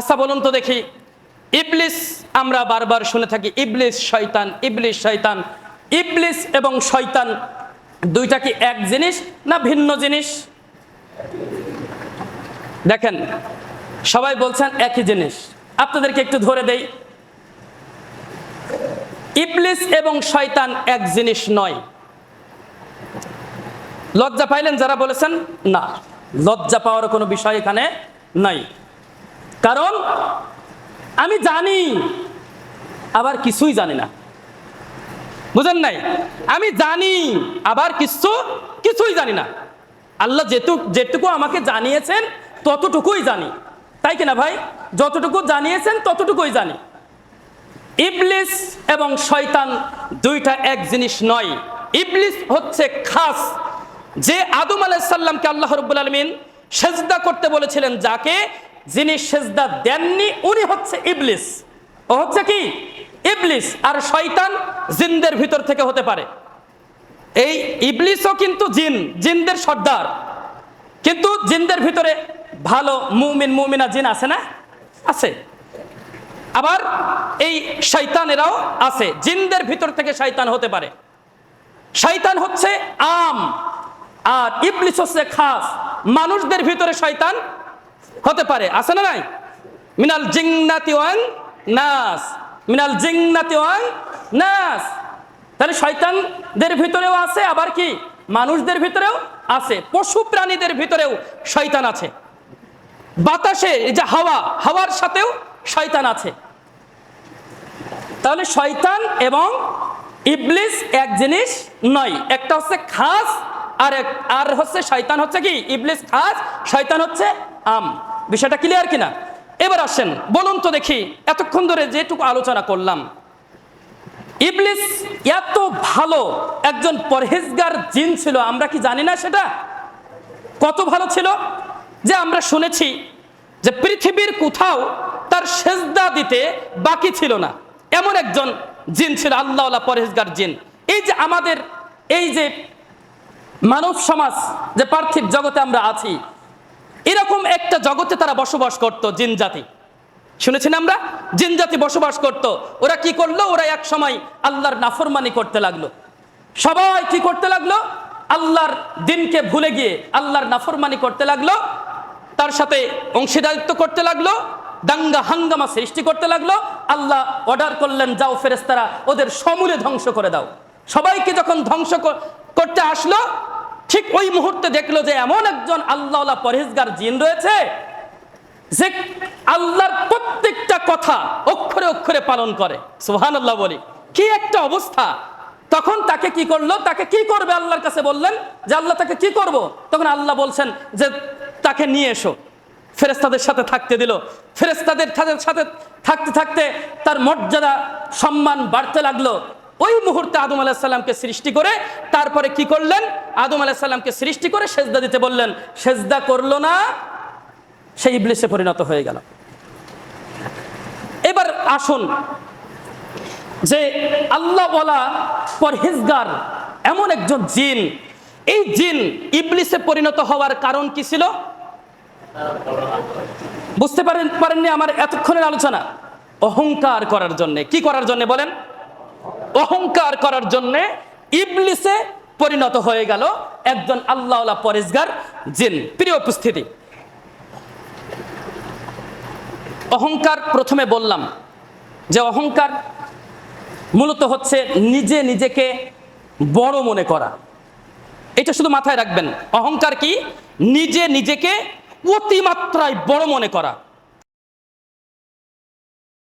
আচ্ছা বলুন তো দেখি। ইবলিস, আমরা বারবার শুনে থাকি, ইবলিস শয়তান ইবলিস শয়তান। ইবলিস এবং শয়তান, দুইটা কি এক জিনিস না ভিন্ন জিনিস? দেখেন, সবাই বলছেন একই জিনিস। আপনাদেরকে একটু ধরে দেই। ইবলিস এবং শয়তান এক জিনিস নয়। লজ্জা পাইলেন যারা বলেছেন? না, লজ্জা পাওয়ার কোনো বিষয় এখানে নাই। কারণ আমি জানি, আবার কিছুই জানি না। বুঝেন নাই? আমি জানি, আবার কিছু, কিছুই জানি না। আল্লাহ যেটুকু যেটুকু আমাকে জানিয়েছেন, ততটুকুই জানি। তাই কিনা ভাই? যতটুকু জানিয়েছেন, ততটুকুই জানি। ইবলিস এবং শয়তান দুইটা এক জিনিস নয়। ইবলিস হচ্ছে খাস। যে আদম আলাইসাল্লামকে আল্লাহ রব্বুল আলমিন সেজদা করতে বলেছিলেন যাকে যিনি সেজদা দেননি, উনি হচ্ছে ইবলিস। ও হচ্ছে কি? ইবলিস আর শয়তান জিনদের ভিতর থেকে হতে পারে। এই ইবলিসও কিন্তু জিন, জিনদের সর্দার। কিন্তু জিনদের ভিতরে ভালো মুমিন, মুমিনা জিন আছে না? আছে। আবার এই শৈতানেরাও আছে। জিনদের ভিতর থেকে শয়তান হতে পারে। শয়তান হচ্ছে আম, আর ইবলিস হচ্ছে খাস। মানুষদের ভিতরে শয়তান হতে পারে, আছে না নাই? মিনাল জিন্নাতি ওয়াং নাস, মিনাল জিন্নাতি ওয়াং নাস। তাহলে শয়তানদের ভিতরেও আছে, আবার কি? মানুষদের ভিতরেও আছে পশু প্রাণীদের ভিতরেও শয়তান আছে। বাতাসে যে হাওয়া, হাওয়ার সাথেও শয়তান আছে। তাহলে শয়তান এবং ইবলিস এক জিনিস নয়, একটা হচ্ছে খাস আর আর হচ্ছে শয়তান হচ্ছে কি? ইবলিস খাস, শয়তান হচ্ছে আম। বিষয়টা ক্লিয়ার কিনা? এবার আসেন, বলুন তো দেখি, এতক্ষণ ধরে যেটুকু আলোচনা করলাম, ইবলিস এত ভালো একজন পরহেজগার জিন ছিল, আমরা কি জানি না সেটা? কত ভালো ছিল? যে আমরা শুনেছি যে পৃথিবীর কোথাও তার সেজদা দিতে বাকি ছিল না। এমন একজন জিন ছিল আল্লাহ পরহেজগার জিন। এই যে আমাদের, এই যে মানব সমাজ, যে পার্থিব জগতে আমরা আছি এরকম একটা জগতে তারা বসবাস করত জিন জাতি। শুনেছেন আমরা? জিন জাতি বসবাস করত। ওরা কি করল? ওরা এক সময় আল্লাহর নাফরমানি করতে লাগল। সবাই কি করতে লাগল? আল্লাহর দিনকে ভুলে গিয়ে আল্লাহর নাফরমানি করতে লাগল। তার সাথে অংশীদারিত্ব করতে লাগল। দাঙ্গা হাঙ্গামা সৃষ্টি করতে লাগল। আল্লাহ অর্ডার করলেন, যাও ফেরেস্তারা ওদের সমূলে ধ্বংস করে দাও। সবাইকে যখন ধ্বংস করতে আসলো ঠিক ওই মুহূর্তে দেখল যে এমন একজন আল্লাহ পরহেজগার জিন রয়েছে যে আল্লাহর প্রত্যেকটা কথা অক্ষরে অক্ষরে পালন করে। সুহান আল্লাহ বলি। কি একটা অবস্থা। তখন তাকে কি করল? তাকে কি করবে আল্লাহর কাছে বললেন? যে আল্লাহ তাকে কি করব? তখন আল্লাহ বলছেন যে তাকে নিয়ে এসো। ফেরেস্তাদের সাথে থাকতে দিল। ফেরেস্তাদের সাথে থাকতে থাকতে তার মর্যাদা, সম্মান বাড়তে লাগল। ওই মুহূর্তে আদম আলাহিসাল্লামকে সৃষ্টি করে তারপরে কি করলেন? আদম আলাহিসাল্লামকে সৃষ্টি করে সেজদা দিতে বললেন। সেজদা করল না সেই ইবলিসে পরিণত হয়ে গেল। এবার আসুন যে আল্লাহ বলা পরহেজগার এমন একজন জিন। এই জিন ইবলিসে পরিণত হওয়ার কারণ কি ছিল? বুঝতে পারেন পারেননি আমার এতক্ষণের আলোচনা? অহংকার করার জন্য। কি করার জন্য বলেন? অহংকার করার জন্য ইবলিসে পরিণত হয়ে গেল একজন আল্লাহ পরেজগার জিন। প্রিয় উপস্থিতি, অহংকার প্রথমে বললাম যে অহংকার মূলত হচ্ছে নিজে নিজেকে বড় মনে করা। এটা শুধু মাথায় রাখবেন, অহংকার কি? নিজে নিজেকে অতিমাত্রায় বড় মনে করা।